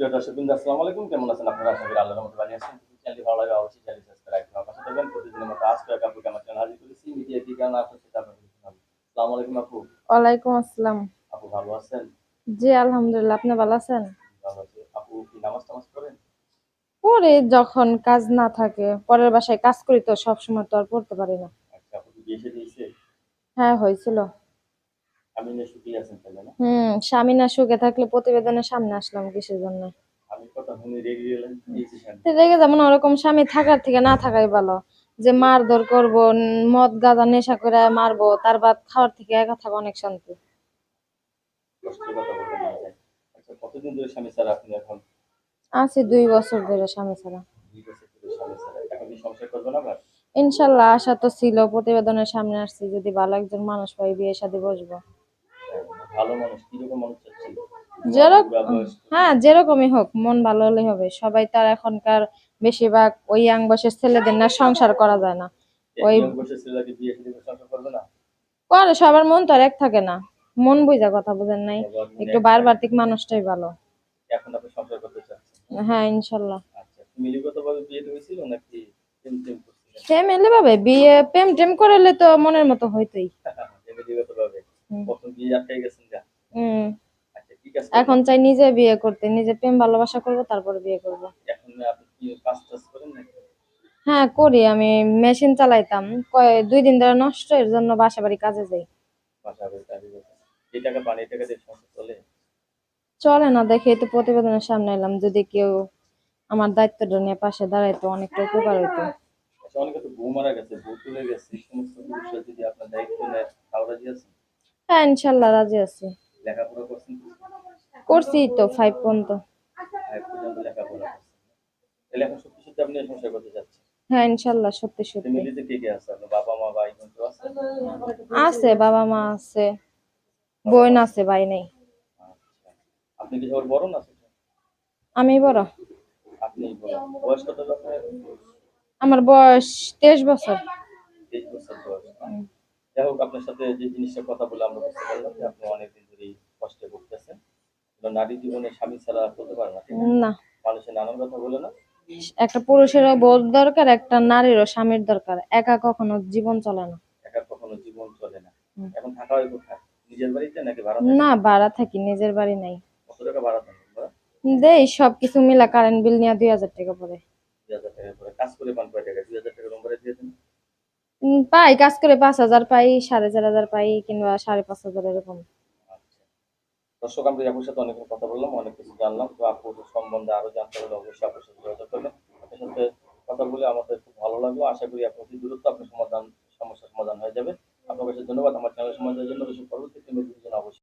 দর্শকবৃন্দ আসসালামু আলাইকুম। কেমন আছেন আপনারা? আশা করি আল্লাহর রহমতে ভালো আছেন। চ্যানেলটি ভালো লাগে অবশ্যই সাবস্ক্রাইব করুন পাশে থাকবেন। প্রতিদিনের মতো আজকে এক আপুকে আমার চ্যানেল হাজির করেছি। মিডিয়া কি আসলে সেটা আপনাদের আসসালামু আলাইকুম আপু। ওয়ালাইকুম আসসালাম। আপু ভালো আছেন? জি আলহামদুলিল্লাহ। আপনি ভালো আছেন? ভালো আছি। আপু কি নামাজ টামাজ করেন পরে যখন কাজ না থাকে পরের বাসায় কাজ করি তো সবসময় তো আর পড়তে পারি না। আচ্ছা আপু কি বিয়ে শাদী হয়েছে? হ্যাঁ হয়েছিল। আমি সুখী আছেন তাহলে না? হুম স্বামী না সুখে থাকলে প্রতিবেদনের সামনে আসলাম কিসের জন্য? আমি কথা শুনে রেগে গেলেন এই যে শান্তি। তো রেগে যেমন ওরকম স্বামী থাকার থেকে না থাকাই ভালো। যে মারধর করব মদ গাঁজা নেশা করে মারবো তার বাদ খাওয়ার থেকে একা থাকা অনেক শান্তি। যায় আচ্ছা কতদিন ধরে স্বামী ছাড়া আপনি এখন? আছি দুই বছর ধরে স্বামী ছাড়া। ইনশাল্লাহ আশা তো ছিল প্রতিবেদনের সামনে আসছি যদি ভালো একজন মানুষ পাই বিয়ে শাদী বসবো। ভালো মানুষ কীরকম মানুষ চাচ্ছেন যেরকম হ্যাঁ যেরকমই হোক মন ভালো হলেই হবে। সবাই তার এখনকার বেশিরভাগ ওই ইয়াং বয়সের ছেলেদের না সংসার করা যায় না। ওই- করে সবার মন তো আর এক থাকে না। মন বুঝা কথা বুঝেন নাই। একটু বারবার বারবার্তিক মানুষটাই ভালো। এখন আপনি সংসার করতে চাচ্ছেন? হ্যাঁ ইনশাল্লাহ। আচ্ছা বিয়ে হয়েছিল নাকি প্রেম টেম করছিলেন ভাবে বিয়ে প্রেম টেম করলে তো মনের মতো হইতোই। প্রথম বিয়ে আটকাই গেছেন যা হম। আচ্ছা ঠিক আছে। এখন চাই নিজে বিয়ে করতে নিজে প্রেম ভালোবাসা করব তারপরে বিয়ে করব। এখন আপনি কি কাজ টাজ করেন নাকি? হ্যাঁ করি। আমি মেশিন চালাইতাম। কয় দুই দিন ধরে নষ্ট এর জন্য বাসা বাড়ি কাজে যাই। বাসা বাড়ি কাজে গেছেন এই টাকা পান টাকা দিয়ে সংসার চলে? চলে না দেখে তো প্রতিবেদনের সামনে এলাম। যদি কেউ আমার দায়িত্বটা নিয়ে পাশে দাঁড়াইতো অনেকটা উপকার হইতো। আচ্ছা অনেকে তো বউ মারা গেছে বউ চলে গেছে। সমস্ত পুরুষরা যদি আপনার দায়িত্ব নেয় হ্যাঁ ইনশাল্লাহ রাজি আছি। লেখাপড়া করছেন করছি তো ফাইভ পর্যন্ত। হ্যাঁ ইনশাল্লাহ সত্যি সত্যি। আছে? বাবা মা আছে। বোন আছে ভাই নেই। আচ্ছা। আপনি কি সবার বড় না আমি বড়। আপনি বড়। বয়স কত আপনার আমার বয়স তেইশ বছর। তেইশ বছর বয়স। যাই হোক আপনার সাথে যে জিনিসটা কথা বলে আমরা বুঝতে পারলাম যে আপনি অনেকদিন ধরেই কষ্টে ভুগতেছেন। নারী জীবনে স্বামী ছাড়া চলতে পারে না না? মানুষের নানান কথা বলে না। একটা পুরুষেরও বোধ দরকার একটা নারীরও স্বামীর দরকার। একা কখনো জীবন চলে না। একা কখনো জীবন চলে না। এখন থাকা হয় কোথায়? নিজের বাড়িতে নাকি ভাড়া না ভাড়া থাকি নিজের বাড়ি নাই। কত টাকা ভাড়া তোমরা? দেই সবকিছু মিলা কারেন্ট বিল নিয়ে দুই হাজার টাকা পড়ে। দুই হাজার টাকা করে কাজ করে পান কয় টাকা? দুই হাজার টাকা ভাড়া দিয়ে দেন। পাই, কাজ করে পাঁচ হাজার পাই, সাড়ে চার হাজার পাই, কিংবা সাড়ে পাঁচ হাজার এরকম। আচ্ছা। দর্শক, আমরা আপুর সাথে অনেক কথা বললাম, অনেক কিছু জানলাম। তো আপুর সম্বন্ধে আরও জানতে হলে অবশ্যই আপুর সাথে যোগাযোগ করবেন। আপনার সাথে কথা বলে আমাদের খুব ভালো লাগল। আশা করি আপনার দূরত্ব